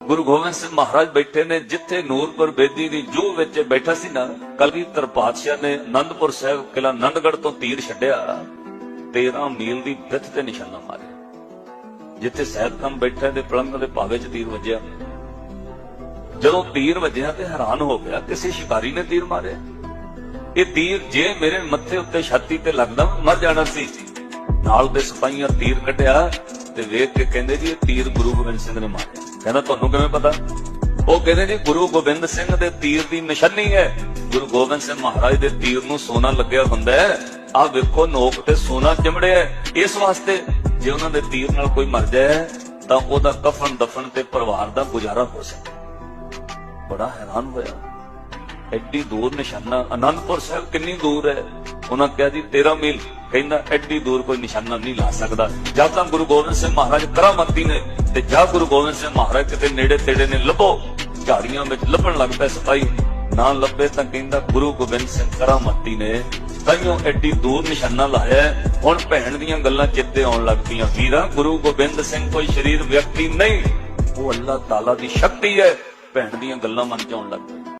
ਗੁਰੂ ਗੋਬਿੰਦ ਸਿੰਘ ਮਹਾਰਾਜ ਬੈਠੇ ਨੇ ਜਿੱਥੇ ਨੂਰਪੁਰ ਬੇਦੀ ਦੀ ਜੂਹ ਵਿੱਚ ਬੈਠਾ ਸੀ ਨਾ, ਕਲਗੀਧਰ ਪਾਤਸ਼ਾਹ ਨੇ ਆਨੰਦਪੁਰ ਸਾਹਿਬ ਕਿਲਾ ਆਨੰਦਗੜ੍ਹ ਤੋਂ ਤੀਰ ਛੱਡਿਆ 13 ਮੀਲ ਦੀ ਵਿੱਥ ਤੇ ਨਿਸ਼ਾਨਾ ਮਾਰਿਆ। ਜਿੱਥੇ ਸਹਿਬ ਕੰਮ ਬੈਠਾ ਤੇ ਪਲੰਗ ਦੇ ਭਾਵੇ 'ਚ ਤੀਰ ਵੱਜਿਆ। ਜਦੋਂ ਤੀਰ ਵੱਜਿਆ ਤੇ ਹੈਰਾਨ ਹੋ ਗਿਆ, ਕਿਸੇ ਸ਼ਿਕਾਰੀ ਨੇ ਤੀਰ ਮਾਰਿਆ? ਇਹ ਤੀਰ ਜੇ ਮੇਰੇ ਮੱਥੇ ਉੱਤੇ ਛਾਤੀ ਤੇ ਲੱਗਦਾ ਮਰ ਜਾਣਾ ਸੀ। ਨਾਲ ਦੇ ਸਿਪਾਹੀਆਂ ਤੀਰ ਕੱਢਿਆ ਤੇ ਵੇਖ ਕੇ ਕਹਿੰਦੇ ਜੀ, ਇਹ ਤੀਰ ਗੁਰੂ ਗੋਬਿੰਦ ਸਿੰਘ ਨੇ ਮਾਰਿਆ। ਕਹਿੰਦਾ, ਤੁਹਾਨੂੰ ਕਿਵੇਂ ਪਤਾ? ਉਹ ਕਹਿੰਦੇ, ਜੀ, ਗੁਰੂ ਗੋਬਿੰਦ ਸਿੰਘ ਦੇ ਤੀਰ ਦੀ ਨਿਸ਼ਾਨੀ ਹੈ। ਗੁਰੂ ਗੋਬਿੰਦ ਸਿੰਘ ਮਹਾਰਾਜ ਦੇ ਤੀਰ ਨੂੰ ਸੋਨਾ ਲੱਗਿਆ ਹੁੰਦਾ ਹੈ। ਆਹ ਵੇਖੋ, ਨੋਕ ਤੇ ਸੋਨਾ ਚਿਮੜਿਆ ਇਸ ਵਾਸਤੇ ਜੇ ਉਹਨਾਂ ਦੇ ਤੀਰ ਨਾਲ ਕੋਈ ਮਰ ਜਾਏ, ਤਾਂ ਉਹਦਾ ਕਫਨ ਦਫਨ ਤੇ ਪਰਿਵਾਰ ਦਾ ਗੁਜ਼ਾਰਾ ਹੋ ਸਕੇ। ਬੜਾ ਹੈਰਾਨ ਹੋਇਆ। ਐਡੀ ਦੂਰ ਨਿਸ਼ਾਨਾ ਅਨੰਦਪੁਰ ਸਾਹਿਬ ਕਿੰਨੀ ਦੂਰ ਹੈ। ਉਹਨਾਂ ਕਿਹਾ ਜੀ 13 ਮੀਲ। ਕਹਿੰਦਾ, ਐਡੀ ਦੂਰ ਕੋਈ ਨਿਸ਼ਾਨਾ ਨਹੀਂ ਲਾ ਸਕਦਾ। ਜਦ ਤਾਂ ਗੁਰੂ ਗੋਬਿੰਦ ਸਿੰਘ ਮਹਾਰਾਜ ਕਰਾਮਤੀ ਨੇ ਤੇ ਜਾਂ ਗੁਰੂ ਗੋਬਿੰਦ ਸਿੰਘ ਮਹਾਰਾਜ ਕਿਤੇ ਨੇੜੇ ਤੇੜੇ ਨੇ ਲੱਭੋ, ਝਾੜੀਆਂ ਵਿੱਚ ਲੱਭਣ ਲੱਗ ਪਏ ਸਿਪਾਹੀ। ਨਾ ਲੱਭੇ ਤਾਂ ਕਹਿੰਦਾ, ਗੁਰੂ ਗੋਬਿੰਦ ਸਿੰਘ ਕਰਾਮਤੀ ਨੇ ਤਾਈਓ ਐਡੀ ਦੂਰ ਨਿਸ਼ਾਨਾ ਲਾਇਆ ਹੁਣ ਭੈਣ ਦੀਆਂ ਗੱਲਾਂ ਚਿੱਤੇ ਆਉਣ ਲੱਗ ਪਈਆਂ। ਵੀਰਾ, ਗੁਰੂ ਗੋਬਿੰਦ ਸਿੰਘ ਕੋਈ ਸ਼ਰੀਰ ਵਿਅਕਤੀ ਨਹੀਂ। ਉਹ ਅੱਲਾਹ ਤਾਲਾ ਦੀ ਸ਼ਕਤੀ ਹੈ। ਭੈਣ ਦੀਆਂ ਗੱਲਾਂ ਮਨ ਚ ਆਉਣ ਲੱਗ ਪਈਆਂ